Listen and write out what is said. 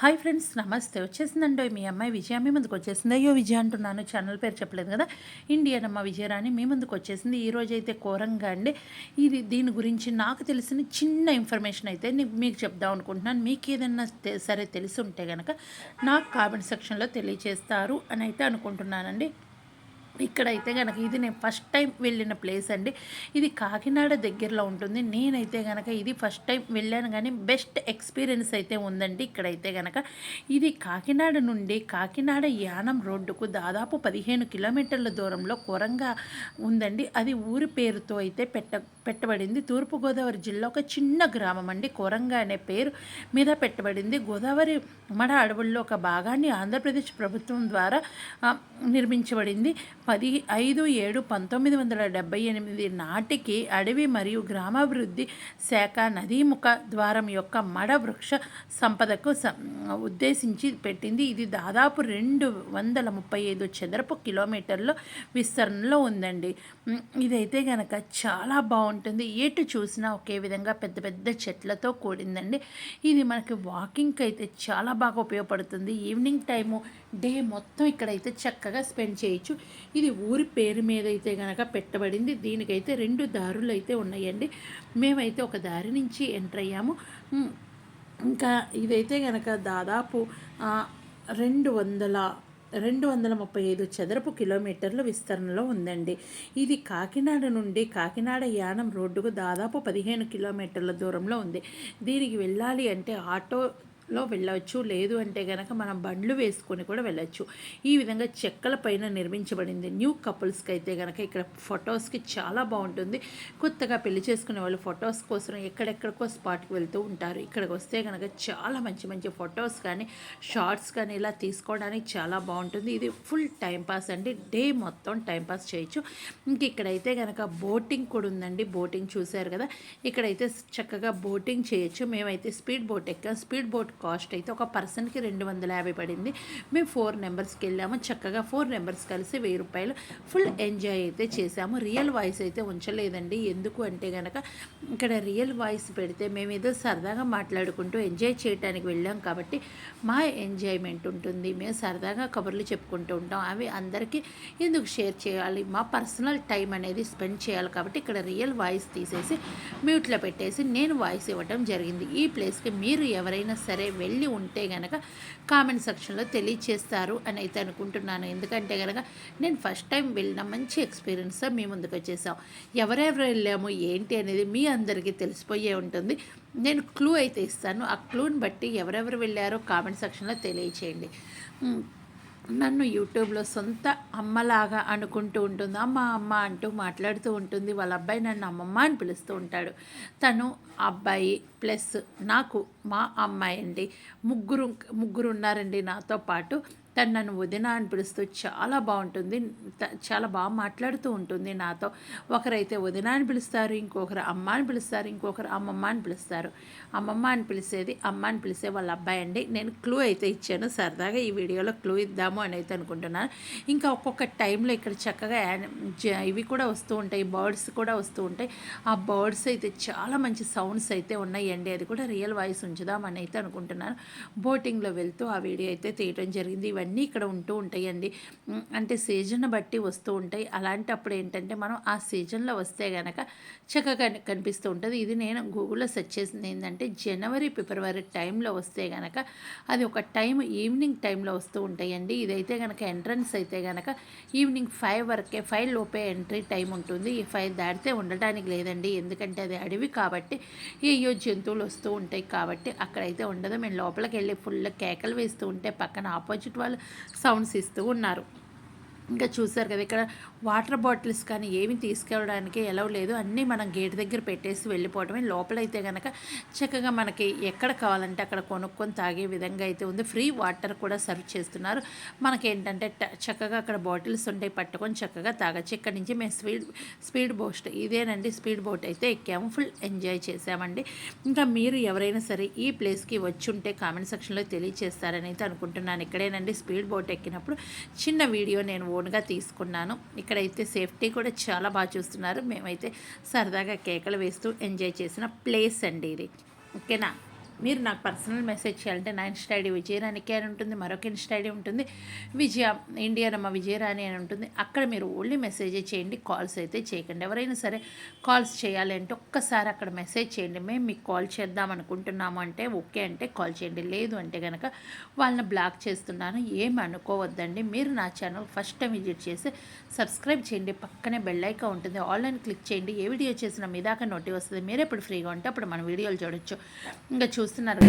Hi friends నమస్తే. వచ్చేసిందండి మీ అమ్మాయి విజయ. మీ ముందుకు వచ్చేసింది. అయ్యో విజయ అంటున్నాను. ఛానల్ పేరు చెప్పలేదు కదా? ఇండియన్ అమ్మ విజయరాణి మీ ముందుకు వచ్చేసింది. ఈరోజు అయితే ఘోరంగా అండి. ఇది దీని గురించి నాకు తెలిసిన చిన్న ఇన్ఫర్మేషన్ అయితే మీకు చెప్దాం అనుకుంటున్నాను. మీకు ఏదైనా సరే తెలిసి ఉంటే కనుక నాకు కామెంట్ సెక్షన్లో తెలియజేస్తారు అని అయితే అనుకుంటున్నానండి. ఇక్కడైతే కనుక ఇది నేను ఫస్ట్ టైం వెళ్ళిన ప్లేస్ అండి. ఇది కాకినాడ దగ్గరలో ఉంటుంది. నేనైతే కనుక ఇది ఫస్ట్ టైం వెళ్ళాను కానీ బెస్ట్ ఎక్స్పీరియన్స్ అయితే ఉందండి ఇక్కడైతే కనుక ఇది కాకినాడ నుండి కాకినాడ యానం రోడ్డుకు దాదాపు పదిహేను కిలోమీటర్ల దూరంలో కొరంగా ఉందండి. అది ఊరి పేరుతో అయితే పెట్ట పెట్టబడింది. తూర్పుగోదావరి జిల్లా ఒక చిన్న గ్రామం అండి. కొరంగా అనే పేరు మీద పెట్టబడింది. గోదావరి మడ అడవుల్లో ఒక భాగాన్ని ఆంధ్రప్రదేశ్ ప్రభుత్వం ద్వారా నిర్మించబడింది. పది ఐదు ఏడు పంతొమ్మిది వందల డెబ్బై ఎనిమిది నాటికి అడవి మరియు గ్రామాభివృద్ధి శాఖ నదీముఖ ద్వారం యొక్క మడ వృక్ష సంపదకు స- ఉద్దేశించి పెట్టింది. ఇది దాదాపు రెండు వందల ముప్పై ఐదు చదరపు కిలోమీటర్ల విస్తరణలో ఉందండి. ఇదైతే కనుక చాలా బాగుంటుంది. ఎటు చూసినా ఒకే విధంగా పెద్ద పెద్ద చెట్లతో కూడిందండి. ఇది మనకి వాకింగ్కి అయితే చాలా బాగా ఉపయోగపడుతుంది. ఈవినింగ్ టైము డే మొత్తం ఇక్కడైతే చక్కగా స్పెండ్ చేయొచ్చు. ఇది ఊరి పేరు మీద అయితే కనుక పెట్టబడింది. దీనికైతే రెండు దారులు అయితే ఉన్నాయండి. మేమైతే ఒక దారి నుంచి ఎంటర్ అయ్యాము. ఇంకా ఇదైతే కనుక దాదాపు రెండు వందల రెండు వందల ముప్పై ఐదు చదరపు కిలోమీటర్ల విస్తరణలో ఉందండి. ఇది కాకినాడ నుండి కాకినాడ యానం రోడ్డుకు దాదాపు పదిహేను కిలోమీటర్ల దూరంలో ఉంది. దీనికి వెళ్ళాలి అంటే ఆటో లో వెళ్ళవచ్చు లేదు అంటే కనుక మనం బండ్లు వేసుకొని కూడా వెళ్ళొచ్చు. ఈ విధంగా చెక్కల పైన నిర్మించబడింది. న్యూ కపుల్స్కి అయితే కనుక ఇక్కడ ఫొటోస్కి చాలా బాగుంటుంది. కొత్తగా పెళ్ళి చేసుకునే వాళ్ళు ఫొటోస్ కోసం ఎక్కడెక్కడికో స్పాట్కి వెళ్తూ ఉంటారు. ఇక్కడికి వస్తే కనుక చాలా మంచి మంచి ఫొటోస్ కానీ షార్ట్స్ కానీ ఇలా తీసుకోవడానికి చాలా బాగుంటుంది. ఇది ఫుల్ టైం పాస్ అండి. డే మొత్తం టైం పాస్ చేయొచ్చు. ఇంక ఇక్కడైతే కనుక బోటింగ్ కూడా ఉందండి. బోటింగ్ చూశారు కదా? ఇక్కడైతే చక్కగా బోటింగ్ చేయొచ్చు. మేమైతే స్పీడ్ బోట్ ఎక్కాం. స్పీడ్ బోట్ కాస్ట్ అయితే ఒక పర్సన్కి రెండు వందల యాభై పడింది. మేము ఫోర్ నెంబర్స్కి వెళ్ళాము. చక్కగా ఫోర్ నెంబర్స్ కలిసి వెయ్యి రూపాయలు ఫుల్ ఎంజాయ్ అయితే చేసాము రియల్ వాయిస్ అయితే ఉంచలేదండి. ఎందుకు అంటే కనుక ఇక్కడ రియల్ వాయిస్ పెడితే మేము ఏదో సరదాగా మాట్లాడుకుంటూ ఎంజాయ్ చేయడానికి వెళ్ళాం కాబట్టి మా ఎంజాయ్మెంట్ ఉంటుంది. మేము సరదాగా కబుర్లు చెప్పుకుంటూ ఉంటాం. అవి అందరికీ ఎందుకు షేర్ చేయాలి? మా పర్సనల్ టైం అనేది స్పెండ్ చేయాలి కాబట్టి ఇక్కడ రియల్ వాయిస్ తీసేసి మ్యూట్లో పెట్టేసి నేను వాయిస్ ఇవ్వడం జరిగింది. ఈ ప్లేస్కి మీరు ఎవరైనా సరే వెళ్ళి ఉంటే గనక కామెంట్ సెక్షన్లో తెలియచేస్తారు అని అయితే అనుకుంటున్నాను. ఎందుకంటే కనుక నేను ఫస్ట్ టైం వెళ్ళిన మంచి ఎక్స్పీరియన్స్ మీ ముందుకు వచ్చేసాం. ఎవరెవరు వెళ్ళాము ఏంటి అనేది మీ అందరికీ తెలిసిపోయే ఉంటుంది. నేను క్లూ అయితే ఇస్తాను. ఆ క్లూని బట్టి ఎవరెవరు వెళ్ళారో కామెంట్ సెక్షన్లో తెలియచేయండి. నన్ను యూట్యూబ్లో సొంత అమ్మలాగా అనుకుంటూ ఉంటుంది. అమ్మ అమ్మ అంటూ మాట్లాడుతూ ఉంటుంది. వాళ్ళ అబ్బాయి నన్ను అమ్మమ్మ అని పిలుస్తూ ఉంటాడు. తను అబ్బాయి ప్లస్ నాకు మా అమ్మాయి అండి. ముగ్గురు ముగ్గురు ఉన్నారండి నాతో పాటు. తను నన్ను వదిన అని పిలుస్తూ చాలా బాగుంటుంది. త- చాలా బాగా మాట్లాడుతూ ఉంటుంది నాతో. ఒకరైతే వదిన అని పిలుస్తారు ఇంకొకరు అమ్మ అని పిలుస్తారు ఇంకొకరు అమ్మమ్మ అని పిలుస్తారు. అమ్మమ్మ అని పిలిచేది అమ్మ అని పిలిచే వాళ్ళ అబ్బాయి అండి. నేను క్లూ అయితే ఇచ్చాను సరదాగా ఈ వీడియోలో క్లూ ఇద్దాము అని అయితే అనుకుంటున్నాను. ఇంకా ఒక్కొక్క టైంలో ఇక్కడ చక్కగా ఇవి కూడా వస్తూ ఉంటాయి బర్డ్స్ కూడా వస్తూ ఉంటాయి. ఆ బర్డ్స్ అయితే చాలా మంచి సౌండ్స్ అయితే ఉన్నాయండి. అది కూడా రియల్ వాయిస్ ఉంచుదామని అయితే అనుకుంటున్నాను. బోటింగ్లో వెళ్తూ ఆ వీడియో అయితే తీయటం జరిగింది. ఇవన్నీ ఇక్కడ ఉంటూ ఉంటాయండి. అంటే సీజన్ బట్టి వస్తూ ఉంటాయి. అలాంటప్పుడు ఏంటంటే మనం ఆ సీజన్లో వస్తే కనుక చక్కగా కనిపిస్తూ ఉంటుంది. ఇది నేను గూగుల్లో సెర్చ్ చేసింది ఏంటంటే జనవరి ఫిబ్రవరి టైంలో వస్తే కనుక అది ఒక టైం ఈవినింగ్ టైంలో వస్తూ ఉంటాయండి. ఇదైతే కనుక ఎంట్రన్స్ అయితే కనుక ఈవినింగ్ ఫైవ్ వరకే ఫైవ్ లోపే ఎంట్రీ టైం ఉంటుంది. ఈ ఫైవ్ దాటితే ఉండడానికి లేదండి. ఎందుకంటే అది అడవి కాబట్టి ఏయో జంతువులు వస్తూ ఉంటాయి కాబట్టి అక్కడైతే ఉండదు. మేము లోపలికి వెళ్ళి ఫుల్ కేకలు వేస్తూ ఉంటే పక్కన ఆపోజిట్ వాళ్ళు సౌండ్స్ ఇస్తూ ఉన్నారు. ఇంకా చూసారు కదా ఇక్కడ వాటర్ బాటిల్స్ కానీ ఏమి తీసుకెళ్ళడానికి ఎలా లేదు. అన్నీ మనం గేట్ దగ్గర పెట్టేసి వెళ్ళిపోవటమే లోపలైతే కనుక చక్కగా మనకి ఎక్కడ కావాలంటే అక్కడ కొనుక్కొని తాగే విధంగా అయితే ఉంది. ఫ్రీ వాటర్ కూడా సర్వ్ చేస్తున్నారు. మనకి ఏంటంటే చక్కగా అక్కడ బాటిల్స్ ఉంటాయి. పట్టుకొని చక్కగా తాగచ్చు. ఇక్కడ నుంచి మేము స్పీడ్ స్పీడ్ బోట్ ఇదేనండి స్పీడ్ బోట్ అయితే ఎక్కాము. ఫుల్ ఎంజాయ్ చేసామండి. ఇంకా మీరు ఎవరైనా సరే ఈ ప్లేస్కి వచ్చి ఉంటే కామెంట్ సెక్షన్లో తెలియచేస్తారని అయితే అనుకుంటున్నాను. ఇక్కడేనండి స్పీడ్ బోట్ ఎక్కినప్పుడు చిన్న వీడియో నేను ఓన్గా తీసుకున్నాను. ఇక్కడైతే సేఫ్టీ కూడా చాలా బాగా చూస్తున్నారు. మేమైతే సరదాగా కేకలు వేస్తూ ఎంజాయ్ చేసిన ప్లేస్ అండి ఇది. ఓకేనా? మీరు నాకు పర్సనల్ మెసేజ్ చేయాలంటే నా ఇన్స్టా ఐడి విజయరాణికి అని ఉంటుంది మరొక ఇన్స్టా ఐడి ఉంటుంది విజయ ఇండియనమ్మ విజయరాణి అని ఉంటుంది. అక్కడ మీరు ఓన్లీ మెసేజ్ చేయండి కాల్స్ అయితే చేయకండి. ఎవరైనా సరే కాల్స్ చేయాలి అంటే ఒక్కసారి అక్కడ మెసేజ్ చేయండి. మేము మీకు కాల్ చేద్దాం అనుకుంటున్నాము అంటే ఓకే అంటే కాల్ చేయండి. లేదు అంటే కనుక వాళ్ళని బ్లాక్ చేస్తున్నాను ఏమి అనుకోవద్దండి. మీరు నా ఛానల్ ఫస్ట్ టైం విజిట్ చేసి సబ్స్క్రైబ్ చేయండి. పక్కనే బెల్ ఉంటుంది ఆన్లైన్ క్లిక్ చేయండి. ఏ వీడియో చేసినా మీ దాకా నోటి వస్తుంది. మీరు ఎప్పుడు ఫ్రీగా ఉంటే అప్పుడు మన వీడియోలు చూడొచ్చు. ఇంకా చూసి చూస్తున్నారు